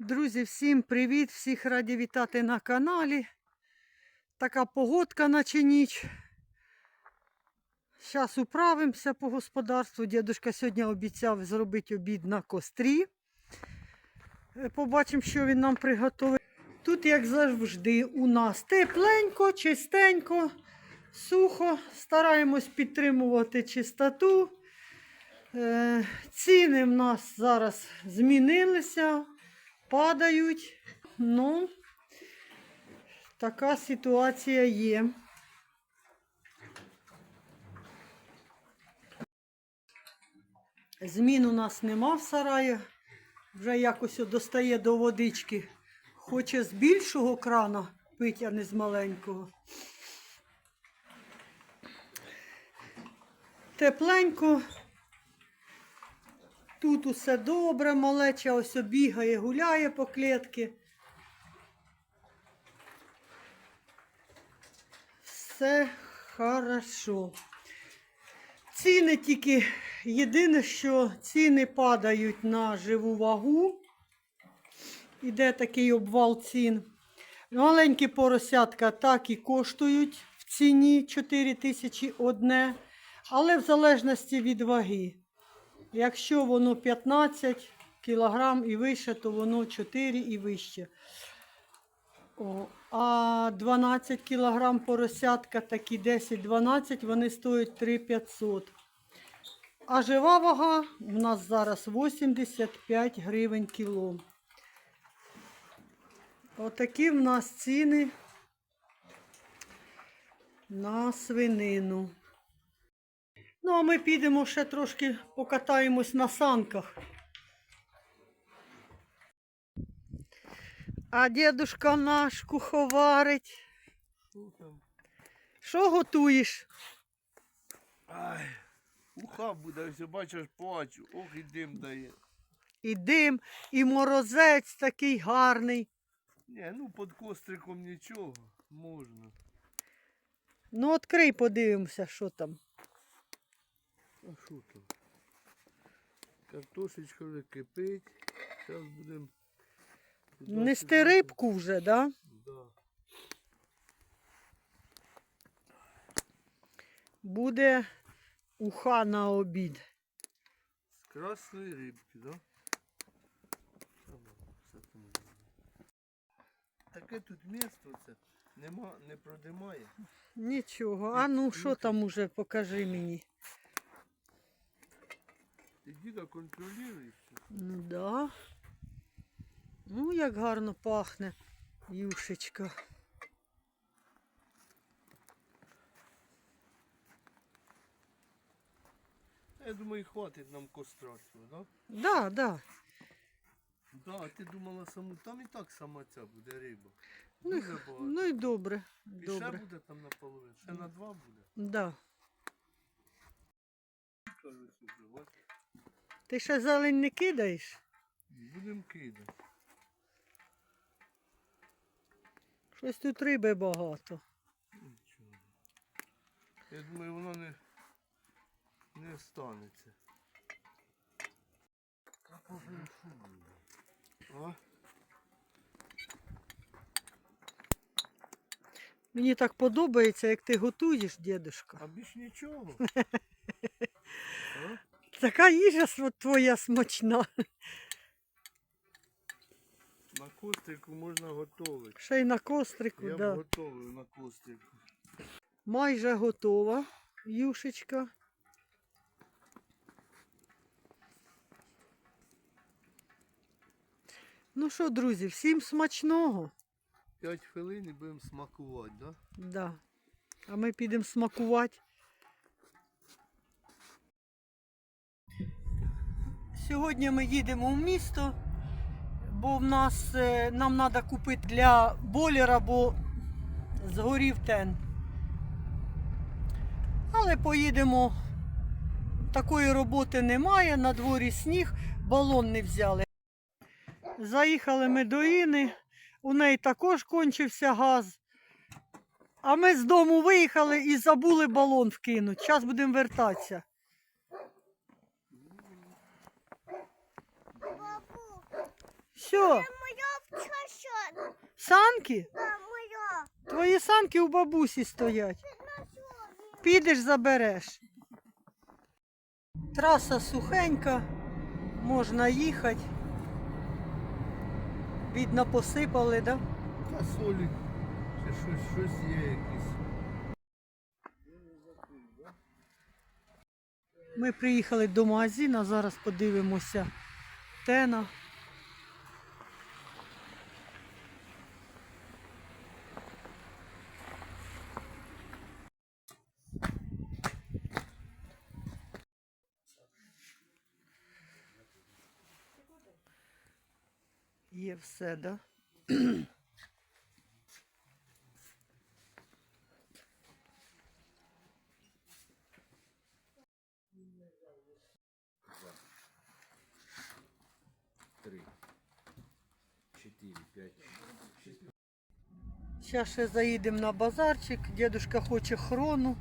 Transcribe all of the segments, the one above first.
Друзі, всім привіт! Всіх раді вітати на каналі. Така погодка наче ніч. Зараз управимося по господарству. Дідушка сьогодні обіцяв зробити обід на кострі. Е, Побачимо, що він нам приготовить. Тут, як завжди, у нас тепленько, чистенько, сухо. Стараємось підтримувати чистоту. Е, Ціни в нас зараз змінилися, падають. Ну, така ситуація є. Змін у нас нема в сараї. Вже якось достає до водички. Хоче з більшого крана пити, а не з маленького. Тепленько. Тут усе добре, малеча ось бігає, гуляє по клітки. Все хорошо. Ціни тільки єдине, що ціни падають на живу вагу. Іде такий обвал цін. Маленькі поросятка так і коштують в ціні 4 тисячі одне, але в залежності від ваги. Якщо воно 15 кілограм і вище, то воно 4 і вище. О, а 12 кілограм поросятка, такі 10-12, вони стоять 3500. А жива вага в нас зараз 85 гривень кіло. Отакі в нас ціни на свинину. Ну, а ми підемо ще трошки покатаємось на санках. А дідушка наш куховарить. Що готуєш? Ай, уха буде, ось бачиш, плачу. Ох, і дим дає. І дим, і морозець такий гарний. Ні, ну під костриком нічого, можна. Ну, відкрий, подивимося, що там. А що там? Картошечка вже кипить. Зараз будемо. Нести рибку вже, да? Да. Буде уха на обід. З красної рибки, да? Таке тут місто це нема, не продимає. Нічого. А ну що там уже, покажи мені. Ти діда контролюєш. Ну, да. Ну, як гарно пахне юшечка. Я думаю, хватить нам костра цього, да? Да, да. Да, а ти думала саму, там і так сама ця буде риба. Ну, Дуже х- багато. ну і добре. І ще Добре. буде там наполовину, ще на два буде. Да. Кажуть, що вже, от, Ти ще зелень не кидаєш? Будемо кидати. Щось тут риби багато. Нічого. Я думаю, воно не, не станеться. А? Мені так подобається, як ти готуєш, дідушка. А більш нічого. Така їжа твоя смачна. На кострику можна готувати. Ще й на кострику, Я да. готовий на кострику. Майже готова юшечка. Ну що, друзі, всім смачного. П'ять хвилин і будемо смакувати, да? Да. А ми підемо смакувати. Сьогодні ми їдемо в місто, бо в нас е, нам треба купити для бойлера, бо згорів тен. Але поїдемо. Такої роботи немає, на дворі сніг, балон не взяли. Заїхали ми до Іни, у неї також кончився газ. А ми з дому виїхали і забули балон вкинути. Зараз будемо вертатися. Що? Санки? Моя. Твої санки у бабусі стоять. Підеш, забереш. Траса сухенька, можна їхати. Видно, посипали, да? Та солі. Ще щось, щось є якесь. Ми приїхали до магазину, зараз подивимося тена. Є все, да? Три. Чотири, п'ять, шість. Зараз ще заїдемо на базарчик. Дідушка хоче хрону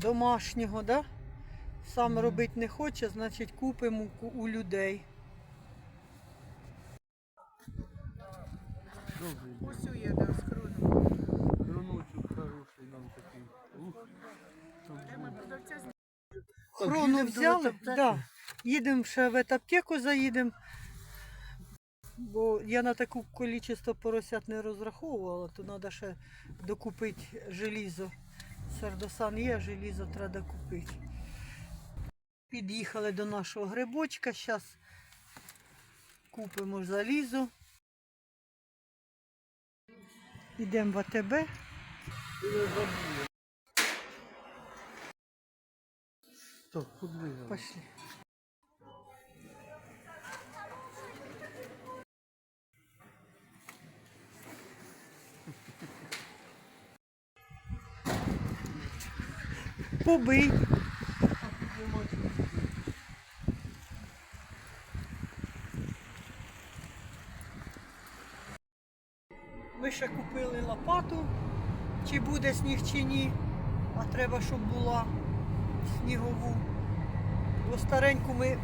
домашнього, да? Сам робити не хоче, значить купимо у людей. Є, да, з хроном. Хроночок хороший нам такий. Ух. Ми продавця з Хрону взяли, да. їдемо ще в етаптеку заїдемо. Бо я на таку кількість поросят не розраховувала, то треба ще докупити желізо. Сардосан є, желізо треба докупити. Під'їхали до нашого грибочка, зараз купимо залізо. Йдемо в АТБ. Так. Пошли. Побий. Ми ще купили лопату, чи буде сніг чи ні, а треба, щоб була снігову. Бо стареньку ми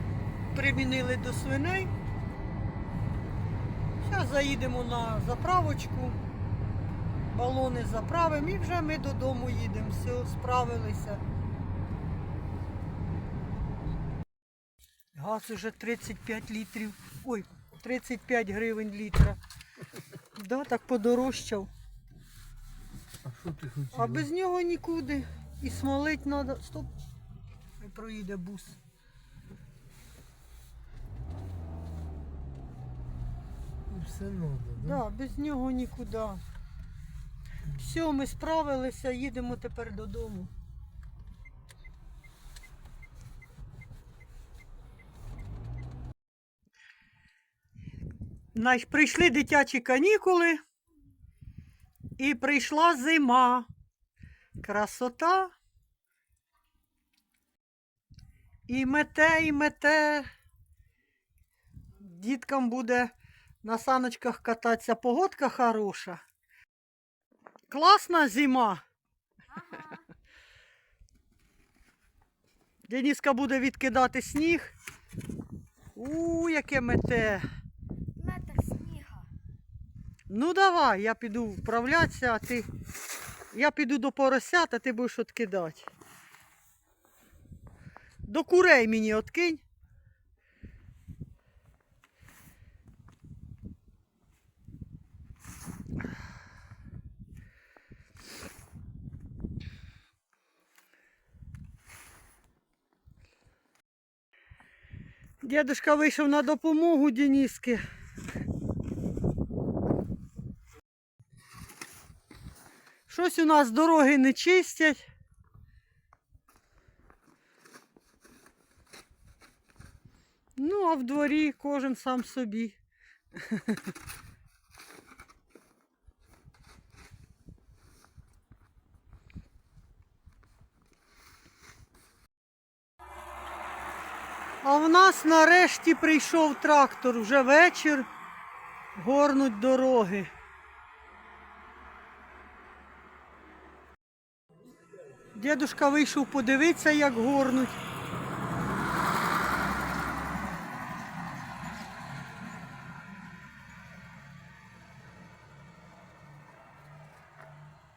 примінили до свиней. Зараз заїдемо на заправочку, балони заправимо і вже ми додому їдемо. Все, справилися. Газ уже 35 літрів. Ой, 35 гривень літра. Да, так подорожчав. А що ти хотів? А без нього нікуди. І смолить треба. Стоп. І проїде бус. Ну, Все да? Да, без нього нікуди. Все, ми справилися, їдемо тепер додому. Прийшли дитячі канікули і прийшла зима. Красота. І мете, і мете. Діткам буде на саночках кататися. Погодка хороша. Класна зима. Дениска буде відкидати сніг. У, яке мете. Ну давай, я піду вправлятися, а ти. Я піду до поросят, а ти будеш відкидати. До курей мені откинь. Дедушка вийшов на допомогу Дениски. Щось у нас дороги не чистять. Ну, а в дворі кожен сам собі. А в нас нарешті прийшов трактор, вже вечір, горнуть дороги. Дедушка вийшов подивитися, як горнуть.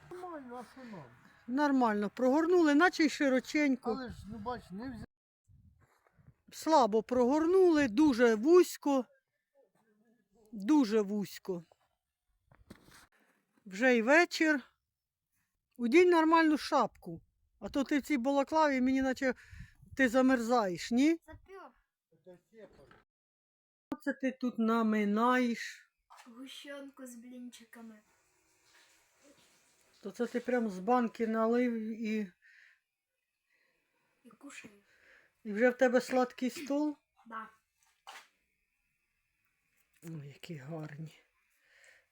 Правильно, а що нам? Нормально прогорнули, наче й широченько. Але ж, ну бач, не взяв. Слабо прогорнули, дуже вузько. Дуже вузько. Вже й вечір. Удінь нормальну шапку. А то ти в цій балаклаві мені наче ти замерзаєш, ні? Це ти тут наминаєш. Гущонку з блінчиками. То це ти прям з банки налив і, І кушаю. і вже в тебе сладкий стол. Да. Ой, які гарні.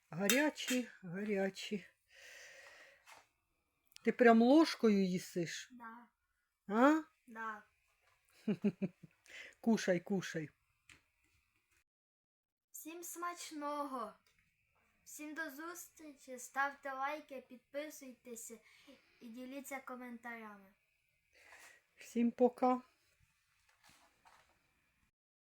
Гарячі, гарячі. Ти прям ложкою їсиш, Да. а? Да. Кушай, кушай. Всім смачного. Всім до зустрічі. Ставте лайки, підписуйтеся і діліться коментарями. Всім пока.